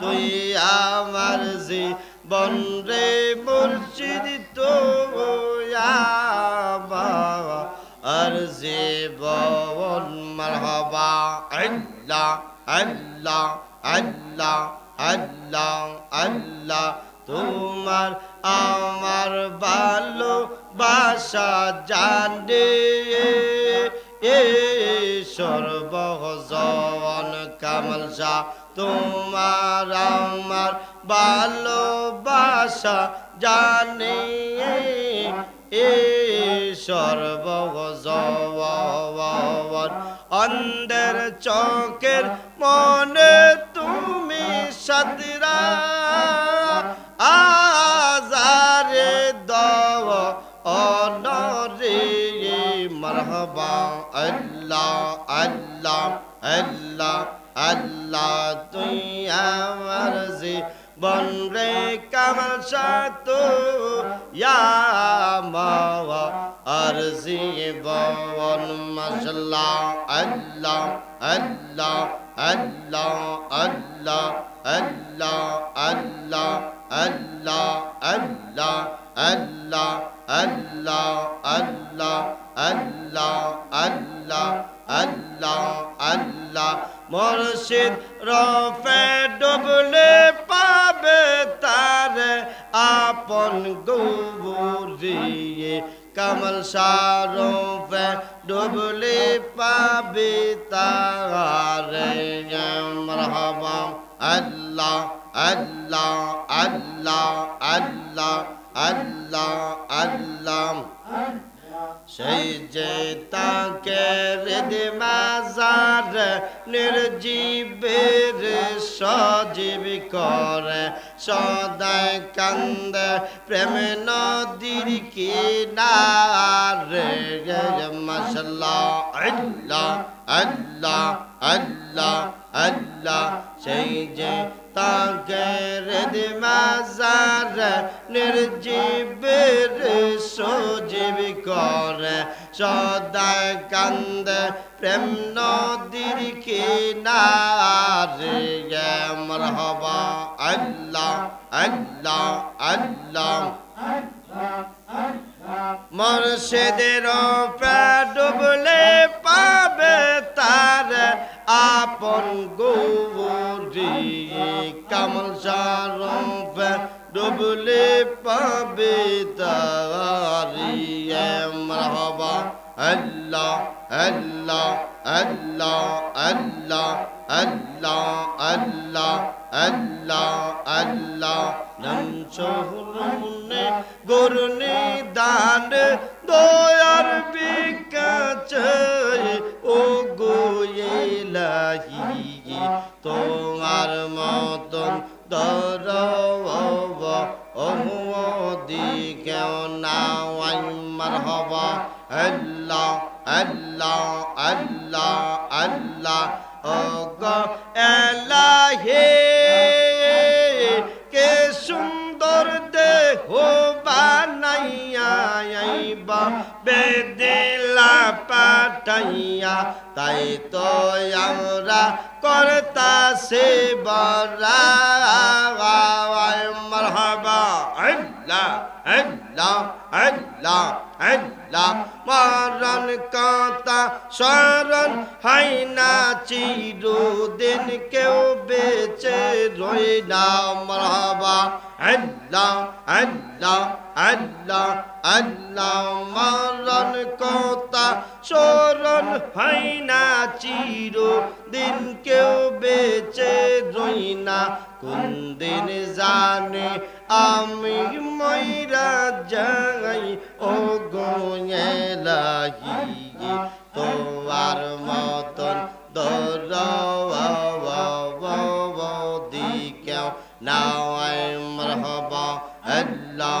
তুই আমার জীবন রে মুর্শিদ তো আর জীবন মারহাবা। আল্লাহ আল্লাহ আল্লাহ আল্লাহ আল্লাহ, তোমার আমার ভালো বাসা জানে। এ সর্বজন কামাল শাহ। তোমার আমার ভালোবাসা জানে এ সর্বজন অন্ধের চোখের মনে তুমি সদরা আজারে দব অনরে মরহবা। আল্লাহ আল্লাহ আল্লাহ। আল্লাহ তুই আমার জীবন রে কামাল সাত ইয়া মাওয়া আর জীবন মশলা আল্লাহ আল্লাহ আল্লাহ আল্লাহ আল্লাহ আল্লাহ আল্লাহ আল্লাহ আল্লাহ আল্লাহ আল্লাহ আল্লাহ আল্লাহ আল্লাহ আল্লাহ মুর্শিদ রফে ডুবলে পাবে তার আপন গৌরিয়ে কমল সারফে ডুবলে পাবে তার। মরহবা, আল্লাহ আল্লাহ আল্লাহ আল্লাহ আল্লাহ আল্লাহ। সেই যে তাকে হৃদ মাজার নির্জীবের সজীব করে সদায় কান্দ প্রেম নদীর কিনারে। মশলা আল্লাহ আল্লাহ আল্লাহ আল্লাহ, সেই যে হৃদ মাজার নির্জীবের সজীব করে। সদায় কান্দ প্রেম নদীর কিনারে মরহবা আল্লাহ আল্লাহ আল্লাহ। মর্ষেদের ডুবলে পাবে তার আপন গৌরী ডুবলে পাবে তারি মরহবা আল্লাহ আল্লাহ আল্লাহ আল্লাহ আল্লাহ আল্লাহ আল্লাহ আল্লাহ। নম গরুনে দান, দয়ার বিকাছে ও গোয়েলাহি তোমার মতন দর وهو ديكنا والمرحبا الله الله الله الله পাঠাইয়া তাই তো আমরা আল্লাহ আল্লাহ আল্লাহ আল্লাহ। মরণ কথা স্মরণ হয় না, চিরদিন কেউ বেঁচে রই না মরহাবা। আল্লাহ আল্লাহ আল্লাহ আল্লাহ মরণ কথা স্মরণ হয় না, চিরদিন কেউ বেঁচে রই না। কোন দিন জানে আমি ময়রা যাই ও গোয়েলাহি তোমার মতন দর দিকেও নাওয়াই মরহবা আল্লাহ।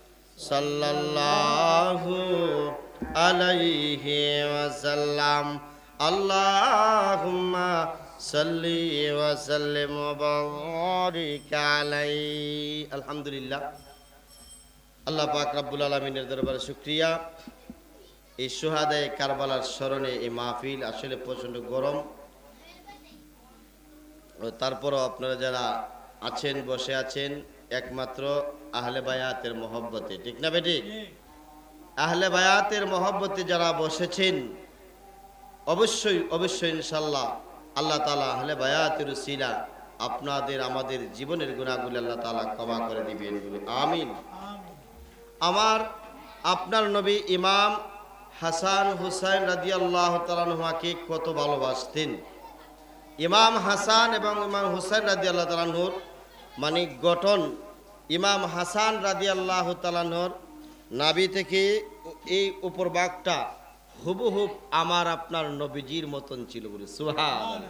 সাল্লাল্লাহু আলাইহি ওয়াসাল্লাম। আল্লাহুম্মা সাল্লি ওয়া সাল্লিম বারিক আলাইহি। আলহামদুলিল্লাহ। আল্লাহ পাক রব্বুল আলামিনের দরবারে শুকরিয়া। এই সোহাদায় কারবালার স্মরণে এই মাহফিল আসলে প্রচণ্ড গরম। তারপরও আপনারা যারা আছেন, বসে আছেন একমাত্র আহলে বায়াতের মহব্বতে, ঠিক না বেটি? আহলে বায়াতের মহব্বতে যারা বসেছেন, অবশ্যই অবশ্যই ইনশাল্লাহ আল্লাহ তালা আহলে বায়াতের সিলা আপনাদের, আমাদের জীবনের গুণাগুলি আল্লাহ তালা ক্ষমা করে দিবেন আমিন। আমার আপনার নবী ইমাম হাসান হুসাইন রাজি আল্লাহ তালানহাকে কত ভালোবাসতেন। ইমাম হাসান এবং ইমাম হুসাইন রাজি আল্লাহ তালানহুর মানে গঠন ইমাম হাসান রাজি আল্লাহ তালানোর নাবি থেকে এই উপর বাঘটা হুবহুব আমার আপনার নবীজির মতন ছিল বলে সুহান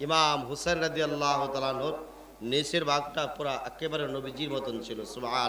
ইমাম হুসেন রাজি আল্লাহ তালানোর নেশের বাঘটা পুরা একেবারে নবীজির মতন ছিল সুহান